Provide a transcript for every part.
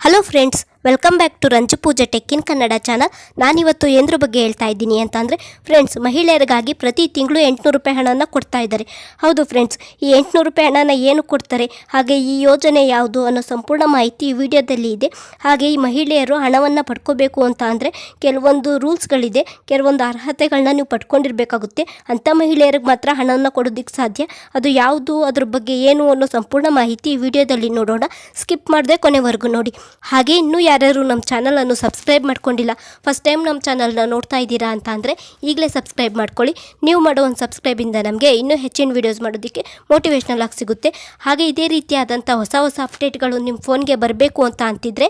Hello friends welcome back to Ranju Pooje tech in Kannada channel ನಾನಿವತ್ತು ಏನ್ರ ಬಗ್ಗೆ ಹೇಳ್ತಾ ಇದ್ದೀನಿ ಅಂತ ಅಂದರೆ ಫ್ರೆಂಡ್ಸ್ ಮಹಿಳೆಯರಿಗಾಗಿ ಪ್ರತಿ ತಿಂಗಳು ಎಂಟುನೂರು ರೂಪಾಯಿ ಹಣನ ಕೊಡ್ತಾ ಇದ್ದಾರೆ. ಹೌದು ಫ್ರೆಂಡ್ಸ್ ಈ ಎಂಟುನೂರು ರೂಪಾಯಿ ಹಣನ ಏನು ಕೊಡ್ತಾರೆ, ಹಾಗೆ ಈ ಯೋಜನೆ ಯಾವುದು ಅನ್ನೋ ಸಂಪೂರ್ಣ ಮಾಹಿತಿ ಈ ವಿಡಿಯೋದಲ್ಲಿ ಇದೆ. ಹಾಗೆ ಈ ಮಹಿಳೆಯರು ಹಣವನ್ನು ಪಡ್ಕೋಬೇಕು ಅಂತ ಅಂದರೆ, ಕೆಲವೊಂದು ರೂಲ್ಸ್ಗಳಿದೆ ಕೆಲವೊಂದು ಅರ್ಹತೆಗಳನ್ನ ನೀವು ಪಡ್ಕೊಂಡಿರಬೇಕಾಗುತ್ತೆ. ಅಂಥ ಮಹಿಳೆಯರಿಗೆ ಮಾತ್ರ ಹಣವನ್ನು ಕೊಡೋದಕ್ಕೆ ಸಾಧ್ಯ. ಅದು ಯಾವುದು, ಅದ್ರ ಬಗ್ಗೆ ಏನು ಅನ್ನೋ ಸಂಪೂರ್ಣ ಮಾಹಿತಿ ಈ ವಿಡಿಯೋದಲ್ಲಿ ನೋಡೋಣ. ಸ್ಕಿಪ್ ಮಾಡದೆ ಕೊನೆವರೆಗೂ ನೋಡಿ. ಹಾಗೆ ಇನ್ನೂ ಯಾರ್ಯಾರು ನಮ್ಮ ಚಾನಲನ್ನು ಸಬ್ಸ್ಕ್ರೈಬ್ ಮಾಡ್ಕೊಂಡಿಲ್ಲ ಫಸ್ಟ್ ಟೈಮ್ ನಮ್ಮ ಚಾನಲ್ನ ನೋಡ್ತಾ ಇದ್ದೀರಾ ಅಂತ ಅಂದರೆ ಈಗಲೇ ಸಬ್ಸ್ಕ್ರೈಬ್ ಮಾಡ್ಕೊಳ್ಳಿ. ನೀವು ಮಾಡೋ ಒಂದು ಸಬ್ಸ್ಕ್ರೈಬಿಂದ ನಮಗೆ ಇನ್ನೂ ಹೆಚ್ಚಿನ ವೀಡಿಯೋಸ್ ಮಾಡೋದಕ್ಕೆ ಮೋಟಿವೇಶ್ನಲ್ ಆಗಿ ಸಿಗುತ್ತೆ. ಹಾಗೆ ಇದೇ ರೀತಿಯಾದಂಥ ಹೊಸ ಹೊಸ ಅಪ್ಡೇಟ್ಗಳು ನಿಮ್ಮ ಫೋನ್ಗೆ ಬರಬೇಕು ಅಂತ ಅಂತಿದ್ರೆ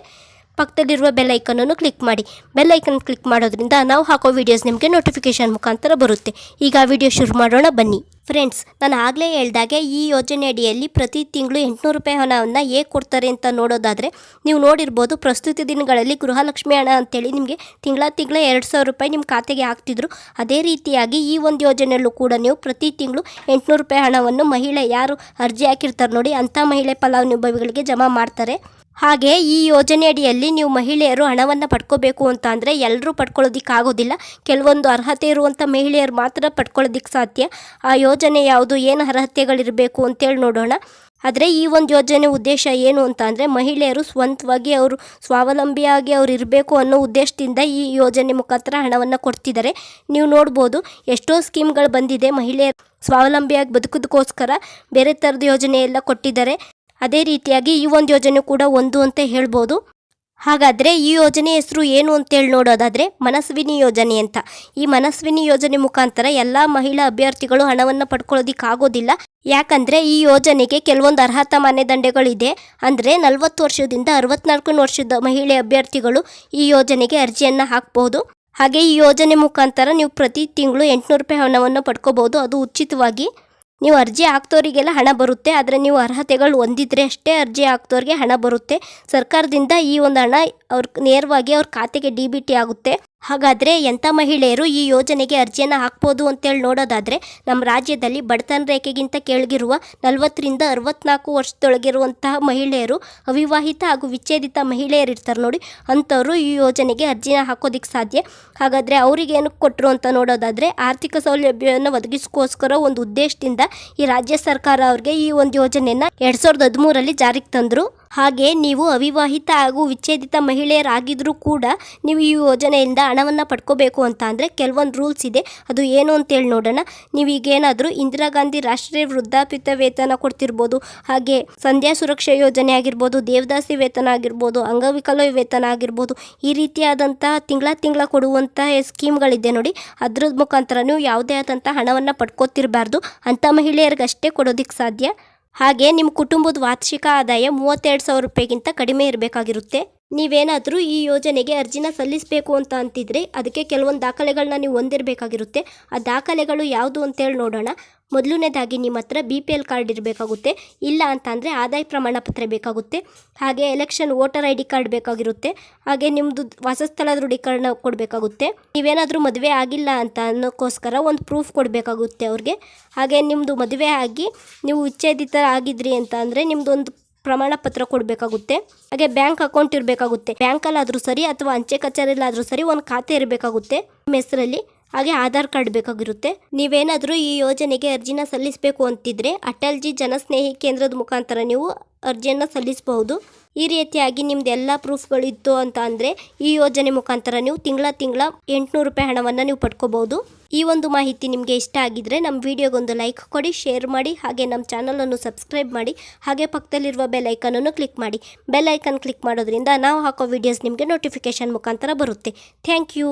ಪಕ್ಕದಲ್ಲಿರುವ ಬೆಲ್ ಐಕನನ್ನು ಕ್ಲಿಕ್ ಮಾಡಿ. ಬೆಲ್ಲೈಕನ್ ಕ್ಲಿಕ್ ಮಾಡೋದ್ರಿಂದ ನಾವು ಹಾಕೋ ವೀಡಿಯೋಸ್ ನಿಮಗೆ ನೋಟಿಫಿಕೇಶನ್ ಮುಖಾಂತರ ಬರುತ್ತೆ. ಈಗ ವಿಡಿಯೋ ಶುರು ಮಾಡೋಣ, ಬನ್ನಿ. ಫ್ರೆಂಡ್ಸ್, ನಾನು ಆಗಲೇ ಹೇಳ್ದಾಗೆ ಈ ಯೋಜನೆ ಅಡಿಯಲ್ಲಿ ಪ್ರತಿ ತಿಂಗಳು ಎಂಟುನೂರು ರೂಪಾಯಿ ಹಣವನ್ನು ಹೇಗೆ ಕೊಡ್ತಾರೆ ಅಂತ ನೋಡೋದಾದರೆ, ನೀವು ನೋಡಿರ್ಬೋದು ಪ್ರಸ್ತುತ ದಿನಗಳಲ್ಲಿ ಗೃಹಲಕ್ಷ್ಮಿ ಹಣ ಅಂತೇಳಿ ನಿಮಗೆ ತಿಂಗಳ ತಿಂಗಳ ಎರಡು ಸಾವಿರ ರೂಪಾಯಿ ನಿಮ್ಮ ಖಾತೆಗೆ ಹಾಕ್ತಿದ್ರು. ಅದೇ ರೀತಿಯಾಗಿ ಈ ಒಂದು ಯೋಜನೆಯಲ್ಲೂ ಕೂಡ ನೀವು ಪ್ರತಿ ತಿಂಗಳು ಎಂಟುನೂರು ರೂಪಾಯಿ ಹಣವನ್ನು ಮಹಿಳೆ ಯಾರು ಅರ್ಜಿ ಹಾಕಿರ್ತಾರೆ ನೋಡಿ, ಅಂಥ ಮಹಿಳೆ ಫಲಾನುಭವಿಗಳಿಗೆ ಜಮಾ ಮಾಡ್ತಾರೆ. ಹಾಗೆ ಈ ಯೋಜನೆ ಅಡಿಯಲ್ಲಿ ನೀವು ಮಹಿಳೆಯರು ಹಣವನ್ನು ಪಡ್ಕೋಬೇಕು ಅಂತ ಅಂದರೆ ಎಲ್ಲರೂ ಪಡ್ಕೊಳ್ಳೋದಿಕ್ಕೆ ಆಗೋದಿಲ್ಲ ಕೆಲವೊಂದು ಅರ್ಹತೆ ಇರುವಂಥ ಮಹಿಳೆಯರು ಮಾತ್ರ ಪಡ್ಕೊಳ್ಳೋದಿಕ್ಕೆ ಸಾಧ್ಯ. ಆ ಯೋಜನೆ ಯಾವುದು, ಏನು ಅರ್ಹತೆಗಳಿರಬೇಕು ಅಂತೇಳಿ ನೋಡೋಣ. ಆದರೆ ಈ ಒಂದು ಯೋಜನೆ ಉದ್ದೇಶ ಏನು ಅಂತ ಅಂದರೆ ಮಹಿಳೆಯರು ಸ್ವಂತವಾಗಿ ಅವರು ಸ್ವಾವಲಂಬಿಯಾಗಿ ಅವರು ಇರಬೇಕು ಅನ್ನೋ ಉದ್ದೇಶದಿಂದ ಈ ಯೋಜನೆ ಮುಖಾಂತರ ಹಣವನ್ನು ಕೊಡ್ತಿದ್ದಾರೆ. ನೀವು ನೋಡ್ಬೋದು ಎಷ್ಟೋ ಸ್ಕೀಮ್ಗಳು ಬಂದಿದೆ ಮಹಿಳೆಯರು ಸ್ವಾವಲಂಬಿಯಾಗಿ ಬದುಕೋದಕ್ಕೋಸ್ಕರ ಬೇರೆ ಥರದ ಯೋಜನೆ ಎಲ್ಲ ಕೊಟ್ಟಿದ್ದಾರೆ. ಅದೇ ರೀತಿಯಾಗಿ ಈ ಒಂದು ಯೋಜನೆ ಕೂಡ ಒಂದು ಅಂತ ಹೇಳ್ಬೋದು. ಹಾಗಾದರೆ ಈ ಯೋಜನೆ ಹೆಸರು ಏನು ಅಂತೇಳಿ ನೋಡೋದಾದರೆ ಮನಸ್ವಿನಿ ಯೋಜನೆ ಅಂತ. ಈ ಮನಸ್ವಿನಿ ಯೋಜನೆ ಮುಖಾಂತರ ಎಲ್ಲ ಮಹಿಳಾ ಅಭ್ಯರ್ಥಿಗಳು ಹಣವನ್ನು ಪಡ್ಕೊಳ್ಳೋದಿಕ್ಕೆ ಆಗೋದಿಲ್ಲ. ಯಾಕಂದರೆ ಈ ಯೋಜನೆಗೆ ಕೆಲವೊಂದು ಅರ್ಹತಾ ಮಾನದಂಡಗಳಿದೆ ಅಂದರೆ ನಲವತ್ತು ವರ್ಷದಿಂದ ಅರವತ್ನಾಲ್ಕು ವರ್ಷದ ಮಹಿಳೆ ಅಭ್ಯರ್ಥಿಗಳು ಈ ಯೋಜನೆಗೆ ಅರ್ಜಿಯನ್ನು ಹಾಕಬಹುದು ಹಾಗೆ ಈ ಯೋಜನೆ ಮುಖಾಂತರ ನೀವು ಪ್ರತಿ ತಿಂಗಳು ಎಂಟುನೂರು ರೂಪಾಯಿ ಹಣವನ್ನು ಪಡ್ಕೋಬೋದು. ಅದು ಉಚಿತವಾಗಿ. ನೀವು ಅರ್ಜಿ ಹಾಕ್ತೋರಿಗೆಲ್ಲ ಹಣ ಬರುತ್ತೆ, ಆದರೆ ನೀವು ಅರ್ಹತೆಗಳು ಹೊಂದಿದ್ರೆ ಅಷ್ಟೇ ಅರ್ಜಿ ಹಾಕ್ತೋರಿಗೆ ಹಣ ಬರುತ್ತೆ. ಸರ್ಕಾರದಿಂದ ಈ ಒಂದು ಹಣ ಅವ್ರ ನೇರವಾಗಿ ಅವ್ರ ಖಾತೆಗೆ ಡಿ ಬಿ ಟಿ ಆಗುತ್ತೆ. ಹಾಗಾದರೆ ಎಂಥ ಮಹಿಳೆಯರು ಈ ಯೋಜನೆಗೆ ಅರ್ಜಿಯನ್ನು ಹಾಕ್ಬೋದು ಅಂತೇಳಿ ನೋಡೋದಾದರೆ ನಮ್ಮ ರಾಜ್ಯದಲ್ಲಿ ಬಡತನ ರೇಖೆಗಿಂತ ಕೆಳಗಿರುವ ನಲವತ್ತರಿಂದ ಅರವತ್ನಾಲ್ಕು ವರ್ಷದೊಳಗಿರುವಂತಹ ಮಹಿಳೆಯರು ಅವಿವಾಹಿತ ಹಾಗೂ ವಿಚ್ಛೇದಿತ ಮಹಿಳೆಯರು ಇರ್ತಾರೆ ನೋಡಿ, ಅಂಥವರು ಈ ಯೋಜನೆಗೆ ಅರ್ಜಿನ ಹಾಕೋದಿಕ್ಕೆ ಸಾಧ್ಯ. ಹಾಗಾದರೆ ಅವರಿಗೆ ಏನಕ್ಕೆ ಕೊಟ್ಟರು ಅಂತ ನೋಡೋದಾದರೆ ಆರ್ಥಿಕ ಸೌಲಭ್ಯವನ್ನು ಒದಗಿಸ್ಕೋಸ್ಕರ ಒಂದು ಉದ್ದೇಶದಿಂದ ಈ ರಾಜ್ಯ ಸರ್ಕಾರ ಅವ್ರಿಗೆ ಈ ಒಂದು ಯೋಜನೆಯನ್ನು ಎರಡು ಸಾವಿರದ ಹದಿಮೂರರಲ್ಲಿ ಜಾರಿಗೆ ತಂದರು. ಹಾಗೆ ನೀವು ಅವಿವಾಹಿತ ಹಾಗೂ ವಿಚ್ಛೇದಿತ ಮಹಿಳೆಯರಾಗಿದ್ದರೂ ಕೂಡ ನೀವು ಈ ಯೋಜನೆಯಿಂದ ಹಣವನ್ನು ಪಡ್ಕೋಬೇಕು ಅಂತ ಅಂದರೆ ಕೆಲವೊಂದು ರೂಲ್ಸ್ ಇದೆ. ಅದು ಏನು ಅಂತೇಳಿ ನೋಡೋಣ. ನೀವೀಗೇನಾದರೂ ಇಂದಿರಾ ಗಾಂಧಿ ರಾಷ್ಟ್ರೀಯ ವೃದ್ಧಾಪ್ಯತ ವೇತನ ಕೊಡ್ತಿರ್ಬೋದು, ಹಾಗೆ ಸಂಧ್ಯಾ ಸುರಕ್ಷಾ ಯೋಜನೆ ಆಗಿರ್ಬೋದು, ದೇವದಾಸಿ ವೇತನ ಆಗಿರ್ಬೋದು ಅಂಗವಿಕಲ ವೇತನ ಆಗಿರ್ಬೋದು, ಈ ರೀತಿಯಾದಂತಹ ತಿಂಗಳ ತಿಂಗಳ ಕೊಡುವಂತಹ ಸ್ಕೀಮ್ಗಳಿದೆ ನೋಡಿ. ಅದ್ರ ಮುಖಾಂತರ ನೀವು ಯಾವುದೇ ಆದಂಥ ಹಣವನ್ನು ಪಡ್ಕೋತಿರಬಾರ್ದು. ಅಂಥ ಮಹಿಳೆಯರಿಗಷ್ಟೇ ಕೊಡೋದಕ್ಕೆ ಸಾಧ್ಯ. ಹಾಗೆ ನಿಮ್ಮ ಕುಟುಂಬದ ವಾರ್ಷಿಕ ಆದಾಯ ಮೂವತ್ತೆರಡು ಸಾವಿರ ರೂಪಾಯಿಗಿಂತ ಕಡಿಮೆ ಇರಬೇಕಾಗಿರುತ್ತೆ. ನೀವೇನಾದರೂ ಈ ಯೋಜನೆಗೆ ಅರ್ಜಿನ ಸಲ್ಲಿಸಬೇಕು ಅಂತ ಅಂತಿದ್ರೆ ಅದಕ್ಕೆ ಕೆಲವೊಂದು ದಾಖಲೆಗಳನ್ನ ನೀವು ಹೊಂದಿರಬೇಕಾಗಿರುತ್ತೆ. ಆ ದಾಖಲೆಗಳು ಯಾವುದು ಅಂತೇಳಿ ನೋಡೋಣ. ಮೊದಲನೇದಾಗಿ ನಿಮ್ಮ ಹತ್ರ ಬಿ ಪಿ ಎಲ್ ಕಾರ್ಡ್ ಇರಬೇಕಾಗುತ್ತೆ. ಇಲ್ಲ ಅಂತ ಅಂದರೆ ಆದಾಯ ಪ್ರಮಾಣ ಪತ್ರ ಬೇಕಾಗುತ್ತೆ. ಹಾಗೆ election voter I D card ಬೇಕಾಗಿರುತ್ತೆ. ಹಾಗೆ ನಿಮ್ಮದು ವಾಸಸ್ಥಳ ದೃಢೀಕರಣ ಕೊಡಬೇಕಾಗುತ್ತೆ. ನೀವೇನಾದರೂ ಮದುವೆ ಆಗಿಲ್ಲ ಅಂತ ಅನ್ನೋಕ್ಕೋಸ್ಕರ ಒಂದು ಪ್ರೂಫ್ ಕೊಡಬೇಕಾಗುತ್ತೆ ಅವ್ರಿಗೆ. ಹಾಗೆ ನಿಮ್ಮದು ಮದುವೆ ಆಗಿ ನೀವು ವಿಚ್ಛೇದಿತ ಆಗಿದ್ರಿ ಅಂತ ಅಂದರೆ ನಿಮ್ಮದೊಂದು ಪ್ರಮಾಣ ಪತ್ರ ಕೊಡಬೇಕಾಗುತ್ತೆ. ಹಾಗೆ ಬ್ಯಾಂಕ್ ಅಕೌಂಟ್ ಇರಬೇಕಾಗುತ್ತೆ. ಬ್ಯಾಂಕಲ್ಲಾದರೂ ಸರಿ ಅಥವಾ ಅಂಚೆ ಕಚೇರಿಯಲ್ಲಾದರೂ ಸರಿ ಒಂದು ಖಾತೆ ಇರಬೇಕಾಗುತ್ತೆ. ನಿಮ್ಮ ಹೆಸರಲ್ಲಿ. ಹಾಗೆ ಆಧಾರ್ ಕಾರ್ಡ್ ಬೇಕಾಗಿರುತ್ತೆ. ನೀವೇನಾದರೂ ಈ ಯೋಜನೆಗೆ ಅರ್ಜಿನ ಸಲ್ಲಿಸಬೇಕು ಅಂತಿದ್ರೆ ಅಟಲ್ಜಿ ಜನಸ್ನೇಹಿ ಕೇಂದ್ರದ ಮುಖಾಂತರ ನೀವು ಅರ್ಜಿಯನ್ನು ಸಲ್ಲಿಸಬಹುದು. ಈ ರೀತಿಯಾಗಿ ನಿಮ್ದು ಎಲ್ಲ ಪ್ರೂಫ್ಗಳಿತ್ತು ಅಂತ ಅಂದರೆ ಈ ಯೋಜನೆ ಮುಖಾಂತರ ನೀವು ತಿಂಗಳ ತಿಂಗಳ ಎಂಟುನೂರು ರೂಪಾಯಿ ಹಣವನ್ನು ನೀವು ಪಡ್ಕೋಬಹುದು. ಈ ಒಂದು ಮಾಹಿತಿ ನಿಮಗೆ ಇಷ್ಟ ಆಗಿದ್ರೆ ನಮ್ಮ ವಿಡಿಯೋಗೊಂದು ಲೈಕ್ ಕೊಡಿ, ಶೇರ್ ಮಾಡಿ, ಹಾಗೆ ನಮ್ಮ ಚಾನಲನ್ನು ಸಬ್ಸ್ಕ್ರೈಬ್ ಮಾಡಿ, ಹಾಗೆ ಪಕ್ಕದಲ್ಲಿರುವ ಬೆಲ್ ಐಕನನ್ನು ಕ್ಲಿಕ್ ಮಾಡಿ. ಬೆಲ್ ಐಕನ್ ಕ್ಲಿಕ್ ಮಾಡೋದ್ರಿಂದ ನಾವು ಹಾಕೋ ವಿಡಿಯೋಸ್ ನಿಮಗೆ ನೋಟಿಫಿಕೇಶನ್ ಮುಖಾಂತರ ಬರುತ್ತೆ. Thank you.